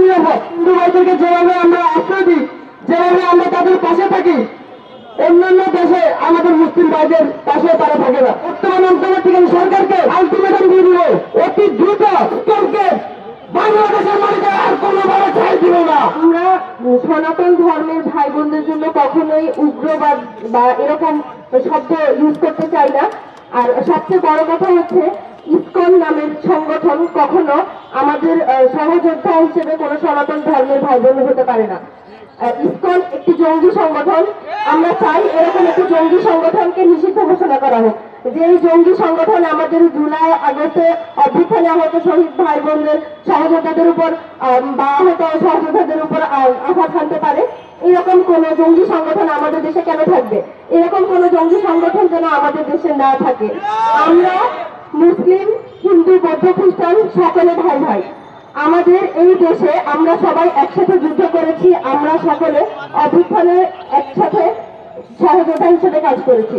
নিরাপদ হিন্দু যেভাবে আমরা আশ্রয় দিই, যেভাবে আমরা তাদের পাশে থাকি, অন্যান্য দেশে আমাদের মুসলিম ভাইদের পাশে তারা থাকে না। বর্তমান অন্তর্বর্তীকালীন সরকারকে আলটিমেটাম দিয়ে দিল অতি দ্রুত আমরা সনাতন ধর্মের ভাই বোনদের জন্য কখনোই উগ্রবাদ বা এরকম শব্দ ইউজ করতে চাই না। আর সবচেয়ে বড় কথা হচ্ছে, ইসকন নামের সংগঠন কখনো আহ, সহযোদ্ধা হিসেবে কোনো সনাতন ধর্মের ভাই বোন হতে পারে না। ইসকন একটি জঙ্গি সংগঠন। আমরা চাই এরকম একটি জঙ্গি সংগঠনকে নিষিদ্ধ ঘোষণা করা হোক। যে এই জঙ্গি সংগঠন আমাদের জুলাই আগস্টে অভ্যুত্থানে আহত শহীদ ভাই বোনদের সহযোদ্ধাদের উপর বা আহত সহযোদ্ধাদের উপর আঘাত হানতে পারে। এরকম কোন জঙ্গি সংগঠন আমাদের দেশে কেন থাকবে? এরকম কোন জঙ্গি সংগঠন যেন আমাদের দেশে না থাকে। আমরা মুসলিম হিন্দু বৌদ্ধ খ্রিস্টান সকলে ভাই ভাই আমাদের এই দেশে আমরা সবাই একসাথে যুদ্ধ করেছি, আমরা সকলে অভ্যুত্থানে একসাথে সহযোদ্ধা হিসেবে কাজ করেছি।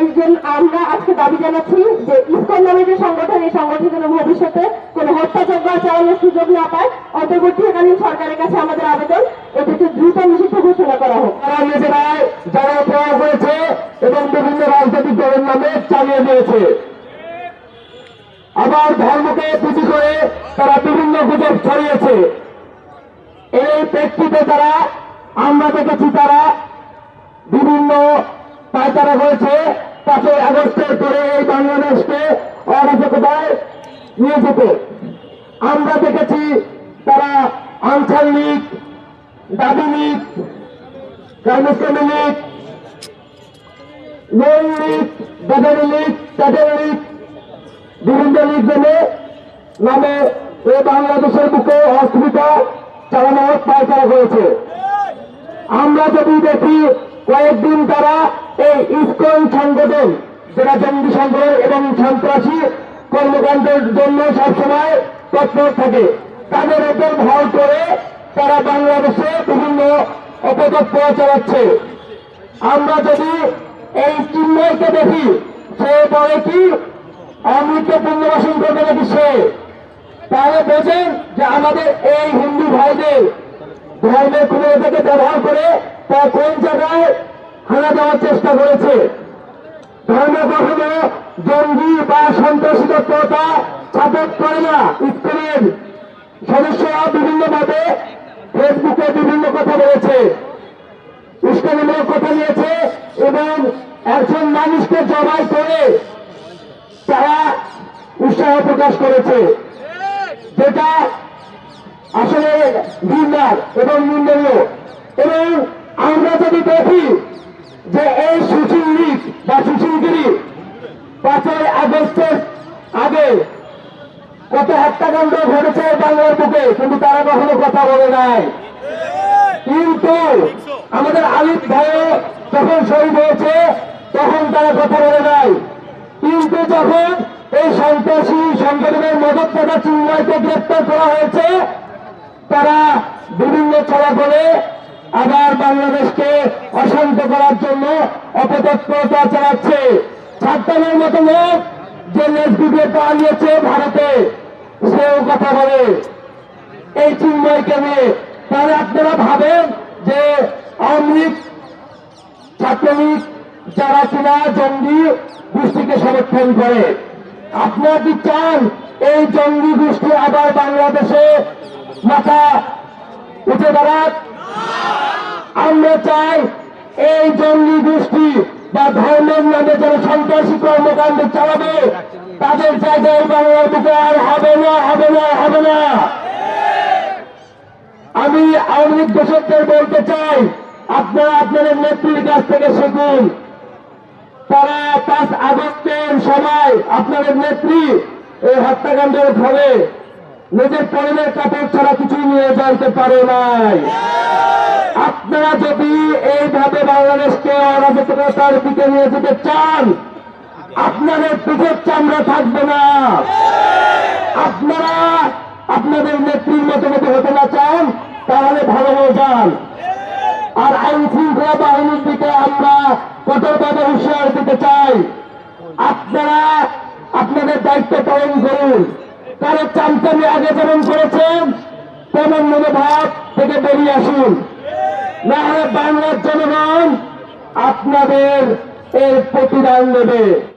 এই জন্য আমরা আজকে দাবি জানাচ্ছি যে ইসকন নামে যে সংগঠন, এই সংগঠন যেন ভবিষ্যতে কোনো হত্যাযজ্ঞ চালানোর সুযোগ না পায়, অন্তর্বর্তীকালীন সরকারের কাছে আমাদের আবেদন, এটিকে দ্রুত নিষিদ্ধ ঘোষণা করা হোক। তারা নিজেরাই যারা প্রয়োগ করেছে এবং বিভিন্ন রাজনৈতিক দলের নামে চালিয়ে দিয়েছে। আবার ধর্মকে পুঁজি করে তারা বিভিন্ন গুজব ছড়িয়েছে। এই প্রেক্ষিতে তারা, আমরা দেখেছি তারা বিভিন্ন পায়তারা হয়েছে। পাঁচই আগস্টের পরে এই বাংলাদেশকে অরাজকতায় নিয়ে যেতে। আমরা দেখেছি তারা আনসার লীগ, দাবি লীগ কর্মশ্রমী লীগ লোন লীগ বেদারি লীগ তাদের লীগ লীগ নামে এই বাংলাদেশের বুকে অসুবিধা চালানোর পায়তারা হয়েছে। আমরা যদি দেখি, কয়েকদিন তারা এই ইস্কন সংগঠন, যেটা জঙ্গি সংগঠন এবং সন্ত্রাসী কর্মকাণ্ডের জন্য সবসময় তৎপর থাকে, তাদের উপর ভর করে তারা বাংলাদেশে বিভিন্ন অপতৎপর চালাচ্ছে। আমরা যদি এই চিন্ময়কে দেখি, সে বলে কি অমৃত পুণ্যবাসন করবে নাকি তাহলে বোঝেন যে আমাদের এই হিন্দু ভাইদের ধর্মের কোনো ব্যবহার করে তা কোন জায়গায় হানা দেওয়ার চেষ্টা করেছে। ধর্ম কখনো জঙ্গি বা সন্ত্রাসী তৎপরতা সাপোর্ট করে না। ইস্কনের সদস্যরা বিভিন্নভাবে ফেসবুকে বিভিন্ন কথা বলেছে উস্কানিমূলক কথা নিয়েছে এবং একজন মানুষকে জবাই করে তারা উৎসাহ প্রকাশ করেছে। যেটা আসলে ঘৃণার এবং নিন্দনীয়। এবং আমরা যদি দেখি যে এই সুশীল লীগ বা সুশীলগিরি পাঁচই আগস্টের আগে কত হত্যাকাণ্ড ঘটেছে বাংলার বুকে, কিন্তু তারা কখনো কথা বলে নাই। কিন্তু আমাদের আলিফ ভাইও যখন শহীদ হয়েছে, তখন তারা কথা বলে নাই। কিন্তু যখন এই সন্ত্রাসী সংগঠনের মদত পাতা চিন্ময়কে গ্রেপ্তার করা হয়েছে। তারা বিভিন্ন চলাফলে আবার বাংলাদেশকে অশান্ত করার জন্য অপতৎপরতা চালাচ্ছে। সাদ্দামের মতো লোক যে লেসবিকে পালিয়েছে ভারতে, সেও কথা বলে। এই চিন্ময়কে নিয়ে তাহলে আপনারা ভাবেন যে লীগ, ছাত্রলীগ যারা কিনা জঙ্গি গোষ্ঠীকে সমর্থন করে। আপনারা কি চান এই জঙ্গি গোষ্ঠী আবার বাংলাদেশে মাথা উঠে দাঁড়াক। আমরা চাই এই জঙ্গি গোষ্ঠী বা ধর্মের নামে যারা সন্ত্রাসী কর্মকাণ্ড চালাবে, তাদের জায়গায় বাংলার বুকে আর হবে না হবে না হবে না। আমি আওয়ামী লীগ দোষকদের বলতে চাই, আপনারা আপনাদের নেত্রীর কাছ থেকে শিখুন। তারা পাঁচ আগস্টের সময় আপনাদের নেত্রী এই হত্যাকাণ্ডের ফলে নিজের পরিবের কাপড় ছাড়া কিছুই নিয়ে জানতে পারে নাই। আপনারা যদি এইভাবে বাংলাদেশকে অরাজকতার দিকে নিয়ে যেতে চান, আপনাদের পিঠের চামড়া থাকবে না। আপনারা আপনাদের নেত্রীর মতো হতে না চান তাহলে ভালো যান আর আইন শৃঙ্খলা বাহিনীর দিকে আমরা কঠোরভাবে হুঁশিয়ার দিতে চাই। আপনারা আপনাদের দায়িত্ব পালন করুন। কারও চামচামি আগে যেমন করেছেন, তেমন মনোভাব থেকে বেরিয়ে আসুন। না হলে বাংলার জনগণ আপনাদের এর প্রতিদান দেবে।